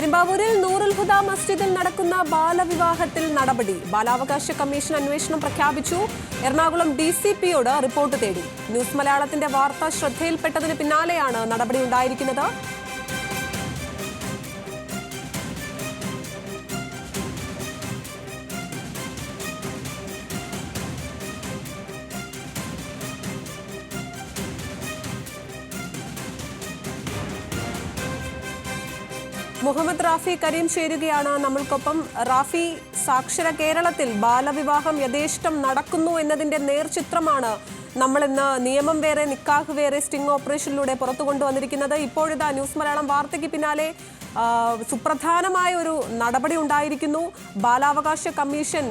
പെരുമ്പാവൂരിൽ നൂറുൽ ഹുദ മസ്ജിദിൽ നടക്കുന്ന ബാലവിവാഹത്തിൽ നടപടി. ബാലാവകാശ കമ്മീഷൻ അന്വേഷണം പ്രഖ്യാപിച്ചു. എറണാകുളം ഡി സി പിയോട് റിപ്പോർട്ട് തേടി. ന്യൂസ് മലയാളത്തിന്റെ വാർത്ത ശ്രദ്ധയിൽപ്പെട്ടതിന് പിന്നാലെയാണ് നടപടി മുഹമ്മദ് റാഫി കരീം ചേരുകയാണ് നമ്മൾക്കൊപ്പം. റാഫി സാക്ഷര കേരളത്തിൽ ബാലവിവാഹം യഥേഷ്ടം നടക്കുന്നു എന്നതിന്റെ നേർചിത്രമാണ് നമ്മൾ ഇന്ന് നിയമം വേറെ നിക്കാഹ് വേറെ സ്റ്റിംഗ് ഓപ്പറേഷനിലൂടെ പുറത്തു കൊണ്ടുവന്നിരിക്കുന്നത്. ഇപ്പോഴിതാ ന്യൂസ് മലയാളം വാർത്തയ്ക്ക് പിന്നാലെ സുപ്രധാനമായ ഒരു നടപടി ഉണ്ടായിരിക്കുന്നു. ബാലാവകാശ കമ്മീഷൻ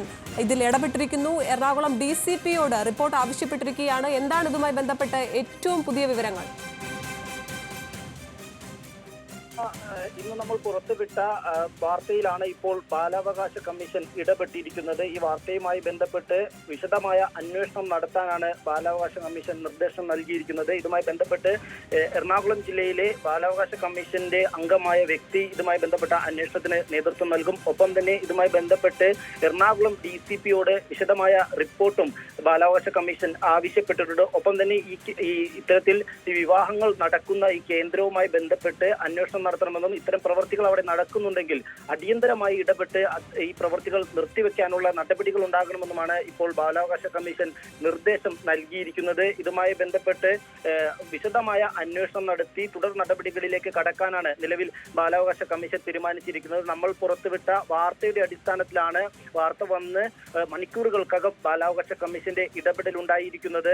ഇതിൽ ഇടപെട്ടിരിക്കുന്നു. എറണാകുളം ഡി സി പിയോട് റിപ്പോർട്ട് ആവശ്യപ്പെട്ടിരിക്കുകയാണ്. എന്താണ് ഇതുമായി ബന്ധപ്പെട്ട് ഏറ്റവും പുതിയ വിവരങ്ങൾ? ഇന്ന് നമ്മൾ പുറത്തുവിട്ട വാർത്തയിലാണ് ഇപ്പോൾ ബാലാവകാശ കമ്മീഷൻ ഇടപെട്ടിരിക്കുന്നത്. ഈ വാർത്തയുമായി ബന്ധപ്പെട്ട് വിശദമായ അന്വേഷണം നടത്താനാണ് ബാലാവകാശ കമ്മീഷൻ നിർദ്ദേശം നൽകിയിരിക്കുന്നത്. ഇതുമായി ബന്ധപ്പെട്ട് എറണാകുളം ജില്ലയിലെ ബാലാവകാശ കമ്മീഷന്റെ അംഗമായ വ്യക്തി ഇതുമായി ബന്ധപ്പെട്ട അന്വേഷണത്തിന് നേതൃത്വം നൽകും. ഒപ്പം തന്നെ ഇതുമായി ബന്ധപ്പെട്ട് എറണാകുളം ഡി സി പിയോട് വിശദമായ റിപ്പോർട്ടും ബാലാവകാശ കമ്മീഷൻ ആവശ്യപ്പെട്ടിട്ടുണ്ട്. ഒപ്പം തന്നെ ഈ ഇത്തരത്തിൽ വിവാഹങ്ങൾ നടക്കുന്ന ഈ കേന്ദ്രവുമായി ബന്ധപ്പെട്ട് അന്വേഷണം നടത്തണമെന്നും ഇത്തരം പ്രവർത്തികൾ അവിടെ നടക്കുന്നുണ്ടെങ്കിൽ അടിയന്തരമായി ഇടപെട്ട് ഈ പ്രവർത്തികൾ നിർത്തിവെക്കാനുള്ള നടപടികൾ ഉണ്ടാകണമെന്നുമാണ് ഇപ്പോൾ ബാലാവകാശ കമ്മീഷൻ നിർദ്ദേശം നൽകിയിരിക്കുന്നത്. ഇതുമായി ബന്ധപ്പെട്ട് വിശദമായ അന്വേഷണം നടത്തി തുടർ നടപടികളിലേക്ക് കടക്കാനാണ് നിലവിൽ ബാലാവകാശ കമ്മീഷൻ തീരുമാനിച്ചിരിക്കുന്നത്. നമ്മൾ പുറത്തുവിട്ട വാർത്തയുടെ അടിസ്ഥാനത്തിലാണ് വാർത്ത വന്ന് മണിക്കൂറുകൾക്കകം ബാലാവകാശ കമ്മീഷന്റെ ഇടപെടൽ ഉണ്ടായിരിക്കുന്നത്.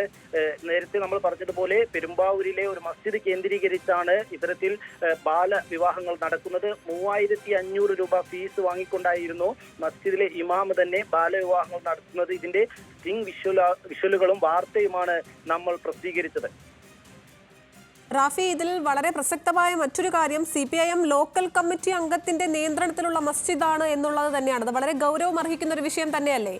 നേരത്തെ നമ്മൾ പറഞ്ഞതുപോലെ പെരുമ്പാവൂരിലെ ഒരു മസ്ജിദ് കേന്ദ്രീകരിച്ചാണ് ഇത്തരത്തിൽ ഏഹ്, ബാലവിവാഹങ്ങൾ നടക്കുന്നത് മൂവായിരത്തി അഞ്ഞൂറ് രൂപ ഫീസ് വാങ്ങിക്കൊണ്ടായിരുന്നു മസ്ജിദിലെ ഇമാമ് തന്നെ ബാലവിവാഹങ്ങൾ നടത്തുന്നത്. ഇതിന്റെ സ്റ്റിംഗ് വിഷ്വല വിഷ്വലുകളും വാർത്തയുമാണ് നമ്മൾ പ്രസിദ്ധീകരിച്ചത്. റാഫി ഇതിൽ വളരെ പ്രസക്തമായ മറ്റൊരു കാര്യം C P I M local committee അംഗത്തിന്റെ നിയന്ത്രണത്തിലുള്ള മസ്ജിദാണ് എന്നുള്ളത് തന്നെയാണ് അത് വളരെ ഗൗരവം അർഹിക്കുന്ന ഒരു വിഷയം തന്നെയല്ലേ?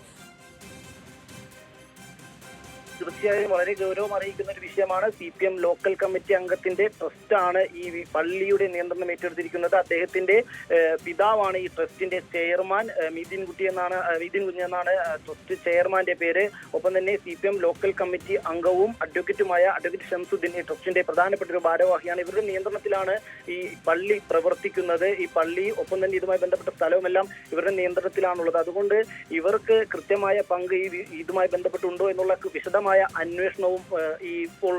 തീർച്ചയായും വളരെ ഗൗരവം അറിയിക്കുന്ന ഒരു വിഷയമാണ്. C P M local committee അംഗത്തിന്റെ ട്രസ്റ്റാണ് ഈ പള്ളിയുടെ നിയന്ത്രണം ഏറ്റെടുത്തിരിക്കുന്നത്. അദ്ദേഹത്തിന്റെ പിതാവാണ് ഈ ട്രസ്റ്റിന്റെ ചെയർമാൻ മിഥിൻ കുട്ടി എന്നാണ് മിഥിൻ കുഞ്ഞ് എന്നാണ് ട്രസ്റ്റ് ചെയർമാന്റെ പേര്. ഒപ്പം തന്നെ C P M local committee അംഗവും അഡ്വക്കേറ്റുമായ അഡ്വക്കേറ്റ് ഷംസുദ്ദീൻ ഈ ട്രസ്റ്റിന്റെ പ്രധാനപ്പെട്ട ഒരു ഭാരവാഹിയാണ്. ഇവരുടെ നിയന്ത്രണത്തിലാണ് ഈ പള്ളി പ്രവർത്തിക്കുന്നത്. ഈ പള്ളി ഒപ്പം തന്നെ ഇതുമായി ബന്ധപ്പെട്ട സ്ഥലവുമെല്ലാം ഇവരുടെ നിയന്ത്രണത്തിലാണുള്ളത്. അതുകൊണ്ട് ഇവർക്ക് കൃത്യമായ പങ്ക് ഈ ഇതുമായി ബന്ധപ്പെട്ടുണ്ടോ എന്നുള്ള വിശദമായ അന്വേഷണവും ഏഹ്, ഈ ഇപ്പോൾ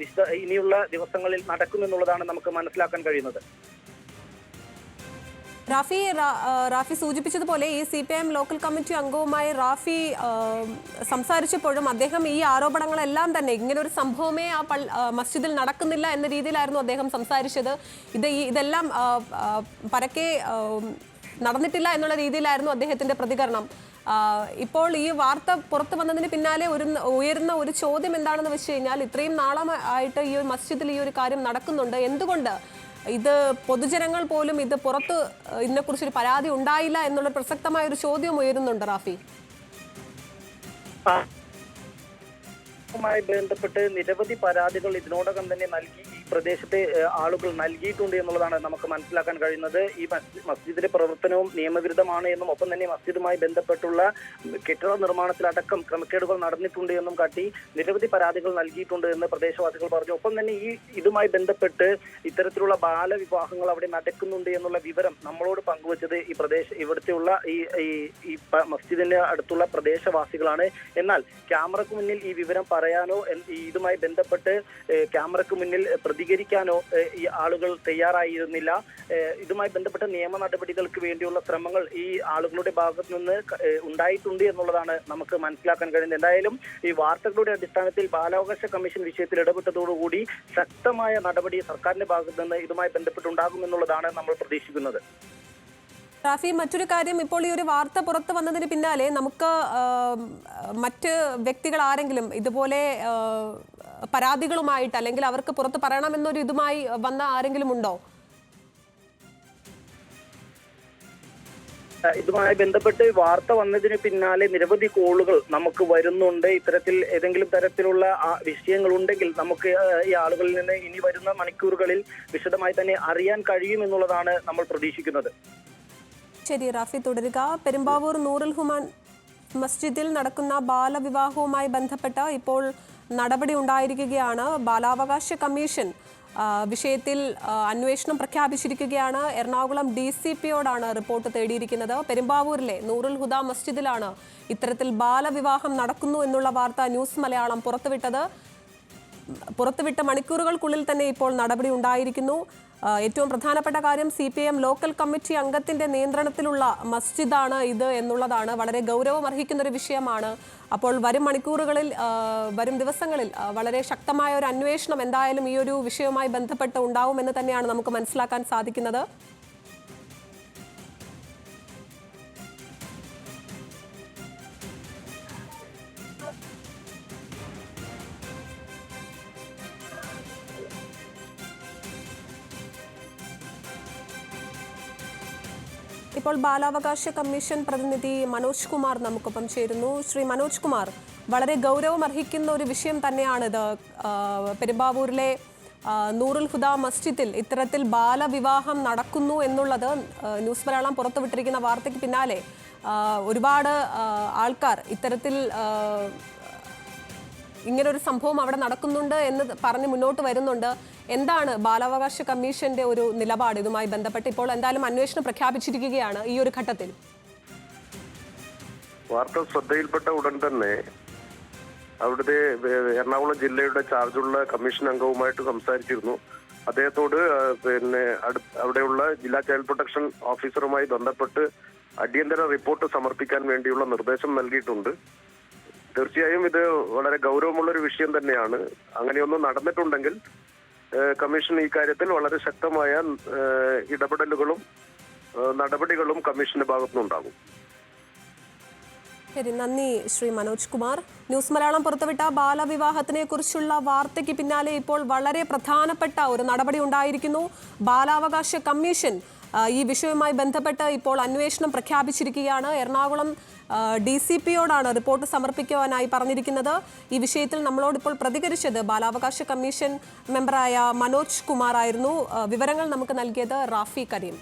വിശദ ഇനിയുള്ള ദിവസങ്ങളിൽ നടക്കുമെന്നുള്ളതാണ് നമുക്ക് മനസ്സിലാക്കാൻ കഴിയുന്നത്. റാഫി റാഫി സൂചിപ്പിച്ചതുപോലെ ഈ C P M local committee അംഗവുമായി Rafi സംസാരിച്ചപ്പോഴും അദ്ദേഹം ഈ ആരോപണങ്ങളെല്ലാം തന്നെ ഇങ്ങനെ ഒരു സംഭവമേ ആ മസ്ജിദിൽ നടക്കുന്നില്ല എന്ന രീതിയിലായിരുന്നു അദ്ദേഹം സംസാരിച്ചത്. ഇത് ഇതെല്ലാം പരക്കെ നടന്നിട്ടില്ല എന്നുള്ള രീതിയിലായിരുന്നു അദ്ദേഹത്തിന്റെ പ്രതികരണം. ഇപ്പോൾ ഈ വാർത്ത പുറത്തു വന്നതിന് പിന്നാലെ ഒരു ഉയരുന്ന ഒരു ചോദ്യം എന്താണെന്ന് വെച്ച് കഴിഞ്ഞാൽ ഇത്രയും നാളമായിട്ട് ഈ ഒരു മസ്ജിദിൽ ഈ ഒരു കാര്യം നടക്കുന്നുണ്ട് എന്തുകൊണ്ട് ഇത് പൊതുജനങ്ങൾ പോലും ഇത് പുറത്ത് ഇതിനെക്കുറിച്ചൊരു പരാതി ഉണ്ടായില്ല എന്നുള്ള പ്രസക്തമായ ഒരു ചോദ്യം ഉയരുന്നുണ്ട് റാഫി. മായി ബന്ധപ്പെട്ട് നിരവധി പരാതികൾ ഇതിനോടകം തന്നെ നൽകി ഈ പ്രദേശത്തെ ആളുകൾ നൽകിയിട്ടുണ്ട് എന്നുള്ളതാണ് നമുക്ക് മനസ്സിലാക്കാൻ കഴിയുന്നത്. ഈ മസ്ജി- മസ്ജിദിന്റെ പ്രവർത്തനവും നിയമവിരുദ്ധമാണ് എന്നും ഒപ്പം തന്നെ മസ്ജിദുമായി ബന്ധപ്പെട്ടുള്ള കെട്ടിട നിർമ്മാണത്തിലടക്കം ക്രമക്കേടുകൾ നടന്നിട്ടുണ്ട് എന്നും കാട്ടി നിരവധി പരാതികൾ നൽകിയിട്ടുണ്ട് എന്ന് പ്രദേശവാസികൾ പറഞ്ഞു. ഒപ്പം തന്നെ ഈ ഇതുമായി ബന്ധപ്പെട്ട് ഇത്തരത്തിലുള്ള ബാലവിവാഹങ്ങൾ അവിടെ നടക്കുന്നുണ്ട് എന്നുള്ള വിവരം നമ്മളോട് പങ്കുവച്ചത് ഈ പ്രദേശ ഇവിടുത്തെയുള്ള ഈ ഈ- മസ്ജിദിന്റെ അടുത്തുള്ള പ്രദേശവാസികളാണ്. എന്നാൽ ക്യാമറക്ക് മുന്നിൽ ഈ വിവരം പറയാനോ ഇതുമായി ബന്ധപ്പെട്ട് ക്യാമറയ്ക്ക് മുന്നിൽ പ്രതികരിക്കാനോ ഈ ആളുകൾ തയ്യാറായിരുന്നില്ല. ഇതുമായി ബന്ധപ്പെട്ട നിയമ നടപടികൾക്ക് വേണ്ടിയുള്ള ശ്രമങ്ങൾ ഈ ആളുകളുടെ ഭാഗത്തു നിന്ന് ഉണ്ടായിട്ടുണ്ട് എന്നുള്ളതാണ് നമുക്ക് മനസ്സിലാക്കാൻ കഴിയുന്നത്. എന്തായാലും ഈ വാർത്തകളുടെ അടിസ്ഥാനത്തിൽ ബാലാവകാശ കമ്മീഷൻ വിഷയത്തിൽ ഇടപെട്ടതോടുകൂടി ശക്തമായ നടപടി സർക്കാരിന്റെ ഭാഗത്ത് നിന്ന് ഇതുമായി ബന്ധപ്പെട്ടുണ്ടാകുമെന്നുള്ളതാണ് നമ്മൾ പ്രതീക്ഷിക്കുന്നത്. റാഫി മറ്റൊരു കാര്യം ഇപ്പോൾ ഈ ഒരു വാർത്ത പുറത്തു വന്നതിന് പിന്നാലെ നമുക്ക് മറ്റ് വ്യക്തികൾ ആരെങ്കിലും ഇതുപോലെ പരാതികളുമായിട്ട് അല്ലെങ്കിൽ അവർക്ക് പുറത്ത് പറയണമെന്നൊരു ഇതുമായി വന്ന ആരെങ്കിലും ഉണ്ടോ? ഇതുമായി ബന്ധപ്പെട്ട് വാർത്ത വന്നതിന് പിന്നാലെ നിരവധി കോളുകൾ നമുക്ക് വരുന്നുണ്ട്. ഇത്തരത്തിൽ ഏതെങ്കിലും തരത്തിലുള്ള വിഷയങ്ങൾ ഉണ്ടെങ്കിൽ നമുക്ക് ഈ ആളുകളിൽ നിന്ന് ഇനി വരുന്ന മണിക്കൂറുകളിൽ വിശദമായി തന്നെ അറിയാൻ കഴിയുമെന്നുള്ളതാണ് നമ്മൾ പ്രതീക്ഷിക്കുന്നത്. ശരി റാഫി തുടരുക. പെരുമ്പാവൂർ നൂറുൽ ഹുമാൻ മസ്ജിദിൽ നടക്കുന്ന ബാലവിവാഹവുമായി ബന്ധപ്പെട്ട് ഇപ്പോൾ നടപടി ഉണ്ടായിരിക്കുകയാണ്. ബാലാവകാശ കമ്മീഷൻ വിഷയത്തിൽ അന്വേഷണം പ്രഖ്യാപിച്ചിരിക്കുകയാണ്. എറണാകുളം ഡി സി പിയോടാണ് റിപ്പോർട്ട് തേടിയിരിക്കുന്നത്. പെരുമ്പാവൂരിലെ നൂറുൽ ഹുദ മസ്ജിദിലാണ് ഇത്തരത്തിൽ ബാലവിവാഹം നടക്കുന്നു എന്നുള്ള വാർത്ത ന്യൂസ് മലയാളം പുറത്തുവിട്ടത്. പുറത്തുവിട്ട മണിക്കൂറുകൾക്കുള്ളിൽ തന്നെ ഇപ്പോൾ നടപടി ഉണ്ടായിരിക്കുന്നു. ഏറ്റവും പ്രധാനപ്പെട്ട കാര്യം C P M local committee അംഗത്തിന്റെ നിയന്ത്രണത്തിലുള്ള മസ്ജിദാണ് ഇത് എന്നുള്ളതാണ്. വളരെ ഗൗരവമർഹിക്കുന്ന ഒരു വിഷയമാണ്. അപ്പോൾ വരും മണിക്കൂറുകളിൽ വരും ദിവസങ്ങളിൽ വളരെ ശക്തമായ ഒരു അന്വേഷണം എന്തായാലും ഈ ഒരു വിഷയവുമായി ബന്ധപ്പെട്ട് ഉണ്ടാവുമെന്ന് തന്നെയാണ് നമുക്ക് മനസ്സിലാക്കാൻ സാധിക്കുന്നത്. ഇപ്പോൾ ബാലാവകാശ കമ്മീഷൻ പ്രതിനിധി മനോജ് കുമാർ നമുക്കൊപ്പം ചേരുന്നു. ശ്രീ മനോജ് കുമാർ വളരെ ഗൗരവം അർഹിക്കുന്ന ഒരു വിഷയം തന്നെയാണിത്. പെരുമ്പാവൂരിലെ നൂറുൽ ഹുദ മസ്ജിദിൽ ഇത്തരത്തിൽ ബാലവിവാഹം നടക്കുന്നു എന്നുള്ളത് ന്യൂസ് മലയാളം പുറത്തുവിട്ടിരിക്കുന്ന വാർത്തയ്ക്ക് പിന്നാലെ ഒരുപാട് ആൾക്കാർ ഇത്തരത്തിൽ ആ, ഒരു സംഭവം അവിടെ നടക്കുന്നുണ്ട് എന്ന് പറഞ്ഞ് മുന്നോട്ട് വരുന്നുണ്ട്. എന്താണ് ബാലാവകാശ കമ്മീഷന്റെ ഒരു നിലപാട് ഇതുമായി ബന്ധപ്പെട്ട് ഇപ്പോൾ എന്തായാലും അന്വേഷണം പ്രഖ്യാപിച്ചിരിക്കുകയാണ് ഈ ഒരു ഘട്ടത്തിൽ? വാർത്ത ശ്രദ്ധയിൽപ്പെട്ട ഉടൻ തന്നെ അവിടുത്തെ എറണാകുളം ജില്ലയുടെ ചാർജുള്ള കമ്മീഷൻ അംഗവുമായിട്ട് സംസാരിച്ചിരുന്നു. അദ്ദേഹത്തോട് പിന്നെ അവിടെയുള്ള ജില്ലാ ചൈൽഡ് പ്രൊട്ടക്ഷൻ ഓഫീസറുമായി ബന്ധപ്പെട്ട് അടിയന്തര റിപ്പോർട്ട് സമർപ്പിക്കാൻ വേണ്ടിയുള്ള നിർദ്ദേശം നൽകിയിട്ടുണ്ട്. തീർച്ചയായും ഇത് വളരെ ഗൗരവമുള്ള ഒരു വിഷയം തന്നെയാണ്. അങ്ങനെയൊന്നും നടന്നിട്ടുണ്ടെങ്കിൽ കമ്മീഷൻ ഈ കാര്യത്തിൽ വളരെ ശക്തമായ ഇടപെടലുകളും നടപടികളും കമ്മീഷന്റെ ഭാഗത്തുനിന്നുണ്ടാകും. ശരി നന്ദി ശ്രീ മനോജ് കുമാർ. ന്യൂസ് മലയാളം പുറത്തുവിട്ട ബാലവിവാഹത്തിനെ കുറിച്ചുള്ള വാർത്തയ്ക്ക് പിന്നാലെ ഇപ്പോൾ വളരെ പ്രധാനപ്പെട്ട ഒരു നടപടി ഉണ്ടായിരിക്കുന്നു. ബാലാവകാശ കമ്മീഷൻ ഈ വിഷയവുമായി ബന്ധപ്പെട്ട് ഇപ്പോൾ അന്വേഷണം പ്രഖ്യാപിച്ചിരിക്കുകയാണ്. എറണാകുളം ഡി സി പിയോടാണ് റിപ്പോർട്ട് സമർപ്പിക്കുവാനായി പറഞ്ഞിരിക്കുന്നത്. ഈ വിഷയത്തിൽ നമ്മളോട് ഇപ്പോൾ പ്രതികരിച്ചത് ബാലാവകാശ കമ്മീഷൻ മെമ്പറായ മനോജ് കുമാർ ആയിരുന്നു വിവരങ്ങൾ നമുക്ക് നൽകിയത് റാഫി കരീം.